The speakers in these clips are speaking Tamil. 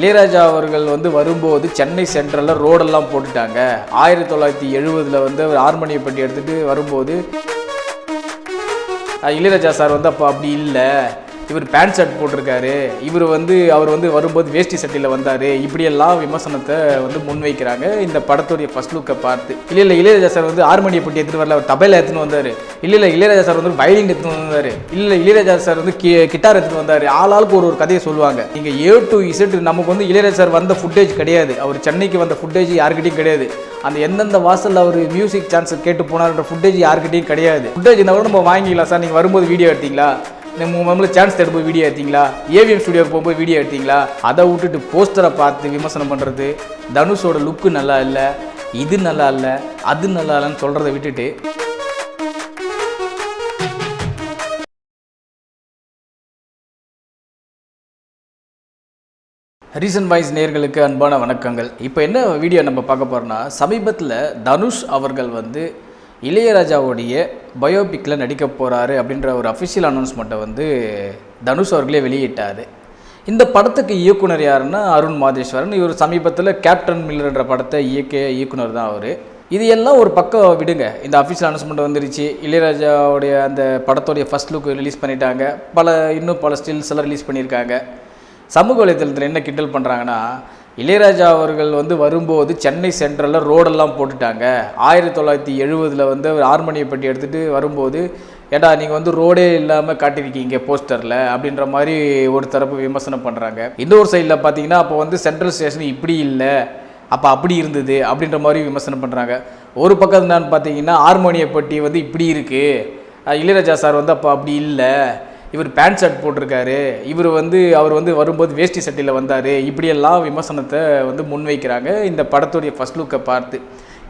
இளையராஜா அவர்கள் வந்து வரும்போது சென்னை சென்ட்ரலில் ரோடெல்லாம் போட்டுட்டாங்க. ஆயிரத்தி தொள்ளாயிரத்தி எழுபதில் வந்து அவர் ஹார்மோனியப்பட்டி எடுத்துகிட்டு வரும்போது இளையராஜா சார் வந்து அப்போ அப்படி இல்லை. இவர் பேண்ட் ஷர்ட் போட்டிருக்காரு. இவர் வந்து அவர் வந்து வரும்போது வேஷ்டி சட்டையில் வந்தார். இப்படியெல்லாம் விமர்சனத்தை வந்து முன்வைக்கிறாங்க. இந்த படத்துடைய ஃபஸ்ட் லுக்கை பார்த்து. இல்லை இல்லை இளையராஜா சார் வந்து ஹார்மோனியை பட்டி எடுத்துகிட்டு வரல. அவர் தபையில் எடுத்துன்னு வந்தார். இல்லை இல்லை இளையராஜா சார் வந்து வயலின் எடுத்துன்னு வந்தார். இல்லை இளையராஜா சார் வந்து கி கிட்டார் எடுத்துன்னு வந்தார். ஆளாளுக்கு ஒரு ஒரு கதையை சொல்லுவாங்க. நீங்கள் ஏ டு இசட் நமக்கு வந்து இளையராஜா சார் வந்த ஃபுட்டேஜ் கிடையாது. அவர் சென்னைக்கு வந்த ஃபுட்டேஜ் யாருக்கிட்டையும் கிடையாது. அந்த எந்தெந்த வாசலில் அவர் மியூசிக் சான்ஸ் கேட்டு போனார்ன்ற ஃபுட்டேஜ் யாருக்கிட்டையும் கிடையாது. ஃபுட்டேஜ் கூட நம்ம வாங்கிக்கலாம் சார். நீங்கள் வரும்போது வீடியோ எடுத்தீங்களா? நம்ம சான்ஸ் சான்ஸ் போய் வீடியோ எடுத்தீங்களா? ஏவிஎம் ஸ்டுடியோக்கு போகும்போது வீடியோ எடுத்தீங்களா? அதை விட்டுட்டு போஸ்டரை பார்த்து விமர்சனம் பண்ணுறது தனுஷோட லுக்கு நல்லா இல்லை இது நல்லா இல்லை அது நல்லா இல்லைன்னு சொல்கிறத விட்டுட்டு ரீசன் வாய்ஸ் நேர்களுக்கு அன்பான வணக்கங்கள். இப்போ என்ன வீடியோ நம்ம பார்க்க போகிறோம்னா சமீபத்தில் தனுஷ் அவர்கள் வந்து இளையராஜாவுடைய பயோபிக்கில் நடிக்க போகிறாரு அப்படின்ற ஒரு அஃபிஷியல் அனௌன்ஸ்மெண்ட்டை வந்து தனுஷ் அவர்களே வெளியிட்டார். இந்த படத்துக்கு இயக்குனர் யாருன்னா அருண் மாதேஸ்வரன். இவர் சமீபத்தில் கேப்டன் மில்லர்ன்ற படத்தை இயக்க இயக்குனர் தான் அவர். இது எல்லாம் ஒரு பக்கம் விடுங்க. இந்த அஃபிஷியல் அனௌன்ஸ்மெண்ட் வந்துருச்சு. இளையராஜாவுடைய அந்த படத்தோடைய ஃபஸ்ட் லுக் ரிலீஸ் பண்ணிட்டாங்க. பல இன்னும் பல ஸ்டில்ஸ் எல்லாம் ரிலீஸ் பண்ணியிருக்காங்க. சமூக வலைத்தளத்தில் என்ன கிண்டல் பண்ணுறாங்கன்னா இளையராஜா அவர்கள் வந்து வரும்போது சென்னை சென்ட்ரலில் ரோடெல்லாம் போட்டுட்டாங்க. ஆயிரத்தி தொள்ளாயிரத்தி எழுபதில் வந்து அவர் ஹார்மோனியப்பட்டி எடுத்துகிட்டு வரும்போது ஏடா நீங்கள் வந்து ரோடே இல்லாமல் காட்டியிருக்கீங்க போஸ்டரில்? அப்படின்ற மாதிரி ஒரு தரப்பு விமர்சனம் பண்ணுறாங்க இன்னொரு சைடில் பார்த்தீங்கன்னா அப்போ வந்து சென்ட்ரல் ஸ்டேஷன் இப்படி இல்லை அப்போ அப்படி இருந்தது அப்படின்ற மாதிரி விமர்சனம் பண்ணுறாங்க ஒரு பக்கம் என்னன்னு பார்த்தீங்கன்னா ஆர்மோனியப்பட்டி வந்து இப்படி இருக்குது இளையராஜா சார் வந்து அப்போ அப்படி இல்லை. இவர் பேண்ட் ஷர்ட் போட்டிருக்காரு. இவர் வந்து அவர் வந்து வரும்போது வேஷ்டி சட்டியில் வந்தார். இப்படியெல்லாம் விமர்சனத்தை வந்து முன்வைக்கிறாங்க. இந்த படத்துடைய ஃபர்ஸ்ட் லுக்கை பார்த்து.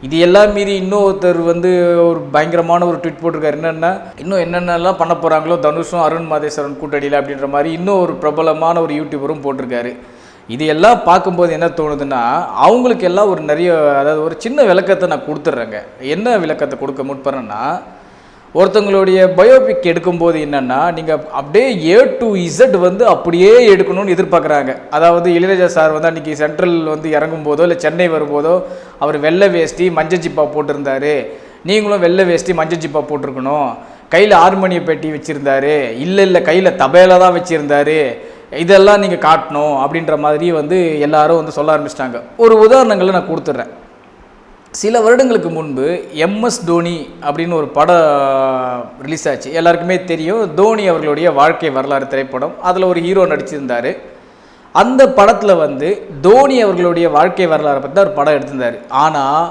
இது எல்லாம் மீறி இன்னொருத்தர் வந்து ஒரு பயங்கரமான ஒரு ட்வீட் போட்டிருக்காரு. என்னென்னா இன்னும் என்னென்னலாம் பண்ண போகிறாங்களோ தனுஷும் அருண் மாதேஸ்வரன் கூட்டணியில் அப்படின்ற மாதிரி இன்னும் ஒரு பிரபலமான ஒரு யூடியூபரும் போட்டிருக்காரு. இது எல்லாம் பார்க்கும்போது என்ன தோணுதுன்னா அவங்களுக்கு எல்லாம் ஒரு நிறைய அதாவது ஒரு சின்ன விளக்கத்தை நான் கொடுத்துட்றேங்க. என்ன விளக்கத்தை கொடுக்க முற்படுறேன்னா ஒருத்தவங்களுடைய பயோபிக் எடுக்கும்போது என்னென்னா நீங்கள் அப்படியே ஏ டு இசட் வந்து அப்படியே எடுக்கணும்னு எதிர்பார்க்குறாங்க. அதாவது இளையராஜா சார் வந்து அன்றைக்கி சென்ட்ரல் வந்து இறங்கும் போதோ இல்லை சென்னை வரும்போதோ அவர் வெள்ளை வேஷ்டி மஞ்சள் ஜிப்பா போட்டிருந்தாரு. நீங்களும் வெள்ளை வேஷ்டி மஞ்சள் ஜிப்பா போட்டிருக்கணும். கையில் ஹார்மோனிய பெட்டி வச்சுருந்தாரு. இல்லை இல்லை கையில் தபையில தான் வச்சுருந்தாரு. இதெல்லாம் நீங்கள் காட்டணும் அப்படின்ற மாதிரி வந்து எல்லாரும் வந்து சொல்ல ஆரம்பிச்சிட்டாங்க. ஒரு உதாரணங்களை நான் கொடுத்துட்றேன். சில வருடங்களுக்கு முன்பு எம்எஸ் தோனி அப்படின்னு ஒரு படம் ரிலீஸ் ஆச்சு. எல்லாருக்குமே தெரியும் தோனி அவர்களுடைய வாழ்க்கை வரலாறு திரைப்படம். அதில் ஒரு ஹீரோ நடிச்சிருந்தார். அந்த படத்தில் வந்து தோனி அவர்களுடைய வாழ்க்கை வரலாறை பற்றி ஒரு படம் எடுத்திருந்தார். ஆனால்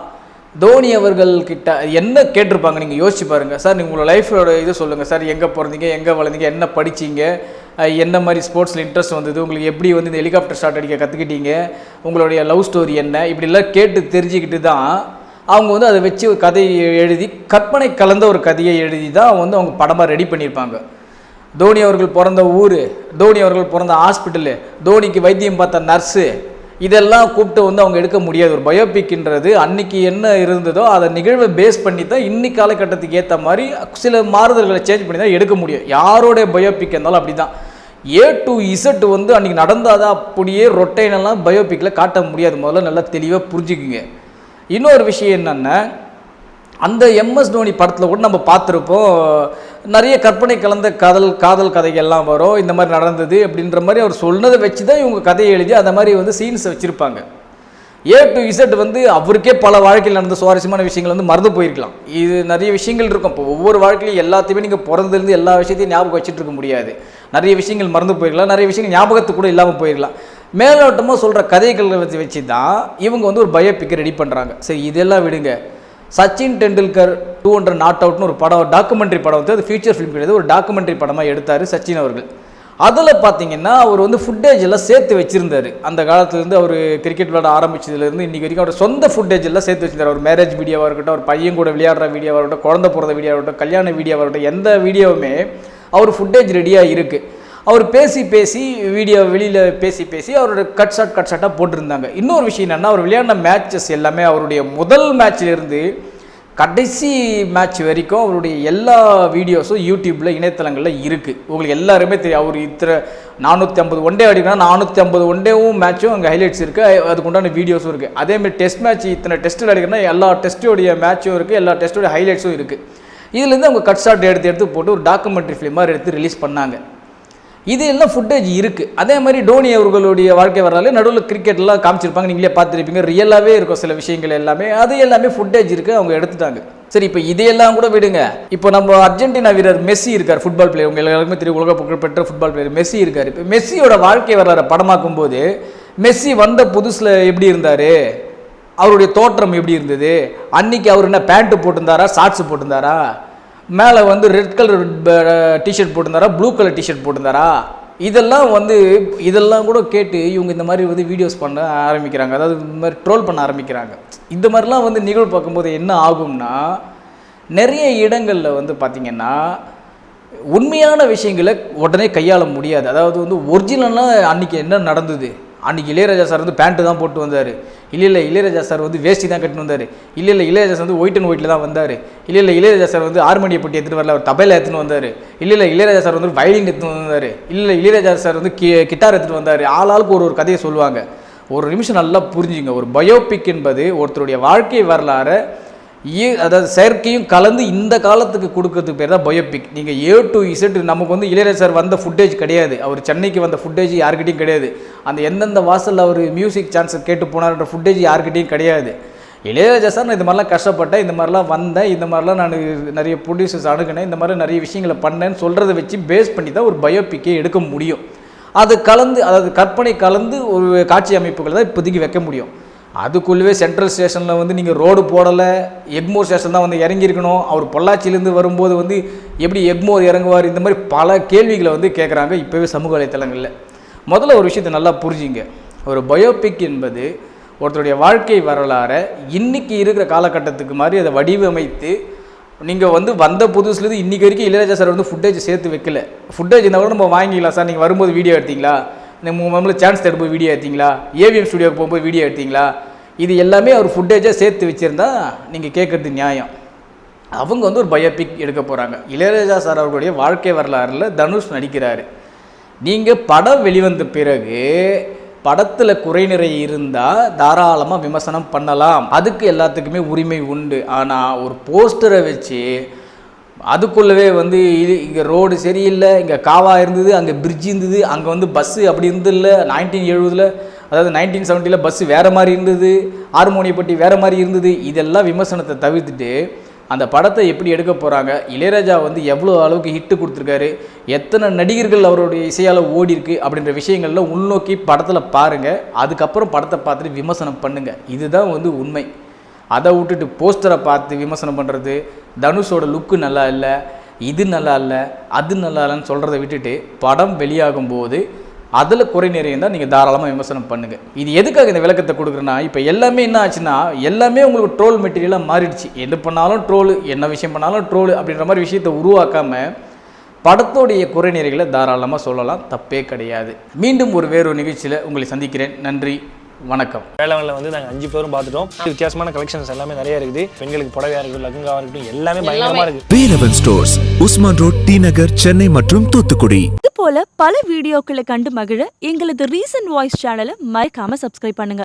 தோனி அவர்கள் கிட்ட என்ன கேட்டிருப்பாங்க? நீங்கள் யோசிச்சு பாருங்கள் சார் நீங்கள் உங்களோட லைஃபோட இது சொல்லுங்கள் சார் எங்கே பிறந்தீங்க எங்கே வளர்ந்தீங்க என்ன படிச்சீங்க என்ன மாதிரி ஸ்போர்ட்ஸில் இன்ட்ரெஸ்ட் வந்தது? உங்களுக்கு எப்படி வந்து இந்த ஹெலிகாப்டர் ஷாட் அடிக்க கற்றுக்கிட்டீங்க உங்களுடைய லவ் ஸ்டோரி என்ன? இப்படிலாம் கேட்டு தெரிஞ்சுக்கிட்டு தான் அவங்க வந்து அதை வச்சு ஒரு கதையை எழுதி கற்பனை கலந்த ஒரு கதையை எழுதி தான் வந்து அவங்க படமாக ரெடி பண்ணியிருப்பாங்க. தோனி அவர்கள் பிறந்த ஊர் தோனி அவர்கள் பிறந்த ஹாஸ்பிட்டலு தோனிக்கு வைத்தியம் பார்த்த நர்ஸு இதெல்லாம் கூப்பிட்டு வந்து அவங்க எடுக்க முடியாது. ஒரு பயோபிக்ன்றது அன்னைக்கு என்ன இருந்ததோ அதை நிகழ்வை பேஸ் பண்ணி தான் இன்னி காலகட்டத்துக்கு ஏற்ற மாதிரி சில மாறுதல்களை சேஞ்ச் பண்ணி தான் எடுக்க முடியும். யாரோடைய பயோபிக் இருந்தாலும் அப்படி தான் ஏ டு இசட் வந்து அன்றைக்கி நடந்தால் தான் அப்படியே ரொட்டைனெல்லாம் பயோபிக்கில் காட்ட முடியாது. முதல்ல நல்லா தெளிவாக புரிஞ்சுக்குங்க. இன்னொரு விஷயம் என்னென்னா அந்த எம்எஸ் தோனி படத்தில் கூட நம்ம பார்த்துருப்போம். நிறைய கற்பனை கலந்த காதல் காதல் கதைகள்லாம் வரும். இந்த மாதிரி நடந்தது அப்படின்ற மாதிரி அவர் சொன்னதை வச்சு தான் இவங்க கதையை எழுதி அந்த மாதிரி வந்து சீன்ஸ் வச்சுருப்பாங்க. ஏ டு இசட் வந்து அவருக்கே பல வாழ்க்கையில் நடந்த சுவாரஸ்யமான விஷயங்கள் வந்து மறந்து போயிருக்கலாம். இது நிறைய விஷயங்கள் இருக்கும். இப்போ ஒவ்வொரு வாழ்க்கையிலும் எல்லாத்தையுமே நீங்கள் பிறந்திருந்து எல்லா விஷயத்தையும் ஞாபகம் வச்சுட்டு இருக்க முடியாது. நிறைய விஷயங்கள் மறந்து போயிருக்கலாம். நிறைய விஷயங்கள் ஞாபகத்துக்கு கூட இல்லாமல் போயிருக்கலாம். மேலோட்டமாக சொல்கிற கதைகளை வச்சு வச்சு தான் இவங்க வந்து ஒரு பயோபிக்கை ரெடி பண்ணுறாங்க சரி இதெல்லாம் விடுங்க. Sachin Tendulkar two hundred not அவுட்னு ஒரு படம் டாக்குமெண்ட்ரி படம் வந்து அது ஃபியூச்சர் ஃபிலிம் கிடையாது. ஒரு டாக்குமெண்ட்ரி படமாக எடுத்தார் சச்சின் அவர்கள். அதில் பார்த்தீங்கன்னா அவர் வந்து ஃபுட்டேஜ் எல்லாம் சேர்த்து வச்சிருந்தார். அந்த காலத்துலேருந்து அவர் கிரிக்கெட் விளையாட ஆரம்பிச்சதுலேருந்து இன்றைக்கி வரைக்கும் அவர் சொந்த ஃபுட்டேஜ் எல்லாம் சேர்த்து வச்சிருந்தார். ஒரு மேரேஜ் வீடியோவாக இருக்கட்டும் ஒரு பையன் கூட விளையாடுற வீடியோவாக இருக்கட்டும் குழந்தை பிறந்த வீடியோவாக இருக்கட்டும் கல்யாண வீடியோவாக இருக்கட்டும் எந்த வீடியோவுமே அவர் ஃபுட்டேஜ் ரெடியாக இருக்குது அவர் பேசி பேசி வீடியோ வெளியில் பேசி பேசி அவரோட கட் ஷாட் கட் ஷாட்டாக போட்டிருந்தாங்க. இன்னொரு விஷயம் என்னென்னா அவர் விளையாடின மேட்சஸ் எல்லாமே அவருடைய முதல் மேட்ச்லேருந்து கடைசி மேட்ச் வரைக்கும் அவருடைய எல்லா வீடியோஸும் யூடியூப்பில் இணையதளங்களில் இருக்குது உங்களுக்கு எல்லாருமே தெரியும். அவர் இத்தனை நானூற்றி ஐம்பது ஒன் டே அடிக்கணும் நானூற்றி ஐம்பது ஒன் டேவும் மேட்சும் அங்கே ஹைலைட்ஸ் இருக்குது அதுக்குண்டான வீடியோஸும் இருக்குது அதேமாதிரி டெஸ்ட் மேட்ச் இத்தனை டெஸ்ட்டில் அடிக்கணும்னா எல்லா டெஸ்ட்டோடைய மேட்சும் இருக்குது எல்லா டெஸ்ட்டோடைய ஹைலைட்ஸும் இருக்குது இதுலேருந்து அவங்க கட் ஷாட் எடுத்து எடுத்து போட்டு ஒரு டாக்குமெண்ட்ரி ஃபிலிம் மாதிரி எடுத்து ரிலீஸ் பண்ணாங்க. இது எல்லாம் ஃபுட்டேஜ் இருக்குது அதே மாதிரி டோனி அவர்களுடைய வாழ்க்கை வரலாறு நடுவில் கிரிக்கெட்லாம் காமிச்சிருப்பாங்க. நீங்களே பார்த்துருப்பீங்க. ரியலாகவே இருக்கும் சில விஷயங்கள் எல்லாமே. அது எல்லாமே ஃபுட்டேஜ் இருக்குது அவங்க எடுத்துட்டாங்க. சரி இப்போ இதையெல்லாம் கூட விடுங்க. இப்போ நம்ம அர்ஜென்டினா வீரர் மெஸ்ஸி இருக்கார் ஃபுட்பால் பிளேயர் உங்கள் எல்லாருக்குமே தெரியும் உலக புகழ்பெற்ற ஃபுட்பால் பிளேயர் மெஸ்ஸி இருக்கார். இப்போ மெஸ்ஸியோட வாழ்க்கை வரலாறு படமாக்கும் போது மெஸ்ஸி வந்த புதுசில் எப்படி இருந்தார்? அவருடைய தோற்றம் எப்படி இருந்தது? அன்னைக்கு அவர் என்ன பேண்ட்டு போட்டிருந்தாரா ஷார்ட்ஸ் போட்டிருந்தாரா? மேலே வந்து ரெட் கலர் டிஷர்ட் போட்டிருந்தாரா? ப்ளூ கலர் டிஷர்ட் போட்டிருந்தாரா? இதெல்லாம் வந்து இதெல்லாம் கூட கேட்டு இவங்க இந்த மாதிரி வந்து வீடியோஸ் பண்ண ஆரம்பிக்கிறாங்க. அதாவது இந்த மாதிரி ட்ரோல் பண்ண ஆரம்பிக்கிறாங்க. இந்த மாதிரிலாம் வந்து நிகழ்வு பார்க்கும்போது என்ன ஆகும்னா நிறைய இடங்களில் வந்து பார்த்திங்கன்னா உண்மையான விஷயங்களை உடனே கையாள முடியாது. அதாவது வந்து ஒரிஜினலாக அன்றைக்கி என்ன நடந்தது? அன்றைக்கி இளையராஜா சார் வந்து பேண்ட்டு தான் போட்டு வந்தார். இல்லை இல்லை இளையராஜா சார் வந்து வேஷ்டி தான் கட்டின்னு வந்தார். இல்லை இல்லை இளையராஜா சார் வந்து ஒயிட் அண்ட் ஒயிட்டில் தான் வந்தார். இல்லை இல்லை இளையராஜா சார் வந்து ஆர்மணியை பட்டி எடுத்துகிட்டு வரல அவர் தபையில் எடுத்துன்னு வந்தார். இல்லை இல்லை இளையராஜா சார் வந்து வயலின் எடுத்துன்னு வந்தார். இல்லை இல்லை இளையராஜா சார் வந்து கி கிட்டார் எடுத்துகிட்டு வந்தார். ஆளாளுக்கு ஒரு ஒரு கதையை சொல்லுவாங்க. ஒரு நிமிஷம் நல்லா புரிஞ்சுங்க. ஒரு பயோபிக் என்பது ஒருத்தருடைய வாழ்க்கை வரலாறை அதாவது செயற்கையும் கலந்து இந்த காலத்துக்கு கொடுக்கறதுக்கு பேர் தான் பயோபிக் நீங்கள் ஏ டு இசட் நமக்கு வந்து இளையராஜா சார் வந்த ஃபுட்டேஜ் கிடையாது. அவர் சென்னைக்கு வந்த ஃபுட்டேஜ் யார்கிட்டையும் கிடையாது. அந்த எந்தெந்த வாசலில் அவர் மியூசிக் சான்ஸ் கேட்டு போனார்ன்ற ஃபுட்டேஜ் யார்கிட்டையும் கிடையாது. இளையராஜா சார் நான் இந்த மாதிரிலாம் கஷ்டப்பட்டேன். இந்த மாதிரிலாம் வந்தேன். இந்த மாதிரிலாம் நான் நிறைய ப்ரொடியூசர்ஸ் அணுகினேன். இந்த மாதிரி நிறைய விஷயங்களை பண்ணேன்னு சொல்கிறத வச்சு பேஸ் பண்ணி தான் ஒரு பயோபிக்கே எடுக்க முடியும். அது கலந்து அதாவது கற்பனை கலந்து ஒரு காட்சி அமைப்புகளை தான் இப்போதைக்கு வைக்க முடியும். அதுக்குள்ளவே சென்ட்ரல் ஸ்டேஷனில் வந்து நீங்கள் ரோடு போடலை எக்மோர் ஸ்டேஷன் தான் வந்து இறங்கியிருக்கணும். அவர் பொள்ளாச்சியிலேருந்து வரும்போது வந்து எப்படி எக்மோர் இறங்குவார் இந்த மாதிரி பல கேள்விகளை வந்து கேட்குறாங்க இப்போவே சமூக வலைத்தளங்களில். முதல்ல ஒரு விஷயத்தை நல்லா புரிஞ்சுங்க. ஒரு பயோபிக் என்பது ஒருத்தருடைய வாழ்க்கை வரலாறை இன்றைக்கி இருக்கிற காலகட்டத்துக்கு மாதிரி அதை வடிவமைத்து நீங்கள் வந்து வந்த புதுசுலேருந்து இன்றைக்கி வரைக்கும் இளையராஜா சார் வந்து ஃபுட்டேஜ் சேர்த்து வைக்கல. ஃபுட்டேஜ் இருந்தால் கூட நம்ம வாங்கிக்கலாம் சார். நீங்கள் வரும்போது வீடியோ எடுத்தீங்களா? நீங்கள் உங்கள் சான்ஸ் தேடும்போது வீடியோ எடுத்தீங்களா? ஏவிஎம் ஸ்டுடியோக்கு போகும்போது வீடியோ எடுத்தீங்களா? இது எல்லாமே அவர் ஃபுட்டேஜாக சேர்த்து வச்சுருந்தா நீங்கள் கேட்குறது நியாயம். அவங்க வந்து ஒரு பயோபிக் எடுக்க போகிறாங்க இளையராஜா சார் அவர்களுடைய வாழ்க்கை வரலாறில் தனுஷ் நடிக்கிறாரு. நீங்கள் படம் வெளிவந்த பிறகு படத்தில் குறைநிறை இருந்தால் தாராளமாக விமர்சனம் பண்ணலாம். அதுக்கு எல்லாத்துக்குமே உரிமை உண்டு. ஆனால் ஒரு போஸ்டரை வச்சு அதுக்குள்ளவே வந்து இது இங்கே ரோடு சரியில்லை இங்கே காவா இருந்தது அங்கே பிரிட்ஜ் இருந்தது அங்கே வந்து பஸ்ஸு அப்படி இருந்ததில்ல நைன்டீன் எழுபதில் அதாவது நைன்டீன் செவன்ட்டியில் பஸ்ஸு வேறு மாதிரி இருந்தது ஹார்மோனியப்பட்டி வேறு மாதிரி இருந்தது இதெல்லாம் விமர்சனத்தை தவிர்த்துட்டு அந்த படத்தை எப்படி எடுக்க போகிறாங்க இளையராஜா வந்து எவ்வளோ அளவுக்கு ஹிட்டு கொடுத்துருக்காரு எத்தனை நடிகர்கள் அவருடைய இசையால் ஓடி இருக்கு அப்படின்ற விஷயங்கள்லாம் உள்நோக்கி படத்தில் பாருங்கள் அதுக்கப்புறம் படத்தை பார்த்துட்டு விமர்சனம் பண்ணுங்கள் இதுதான் வந்து உண்மை. அதை விட்டுட்டு போஸ்டரை பார்த்து விமர்சனம் பண்ணுறது தனுஷோட லுக்கு நல்லா இல்லை இது நல்லா இல்லை அது நல்லா இல்லைன்னு சொல்கிறத விட்டுட்டு படம் வெளியாகும் போது அதில் குறை நிறைய நீங்கள் தாராளமாக விமர்சனம் பண்ணுங்கள் இது எதுக்காக இந்த விளக்கத்தை கொடுக்குறேன்னா இப்போ எல்லாமே என்ன ஆச்சுன்னா எல்லாமே உங்களுக்கு ட்ரோல் மெட்டீரியலாக மாறிடுச்சு. எது பண்ணாலும் ட்ரோலு என்ன விஷயம் பண்ணாலும் ட்ரோலு அப்படின்ற மாதிரி விஷயத்தை உருவாக்காமல் படத்தோடைய குறைநிறைகளை தாராளமாக சொல்லலாம். தப்பே கிடையாது. மீண்டும் ஒரு வேறொரு நிகழ்ச்சியில் உங்களை சந்திக்கிறேன். நன்றி. வணக்கம். வேளாண்ல வந்து நாங்கள் அஞ்சு பேரும் பார்த்துட்டோம். வித்தியாசமான கலெக்ஷன்ஸ் எல்லாமே நிறைய இருக்குது. பெண்களுக்கு புடவையா இருக்கட்டும் லெங்கங்கா இருக்கட்டும் எல்லாமே பயங்கரமா இருக்கு. Velavan stores Usman road T Nagar Chennai மற்றும் தூத்துக்குடி. இது போல பல வீடியோக்களை கண்டு மகிழ எங்களது ரீசன்ட் வாய்ஸ் சேனலை மறக்காம சப்ஸ்கிரைப் பண்ணுங்க.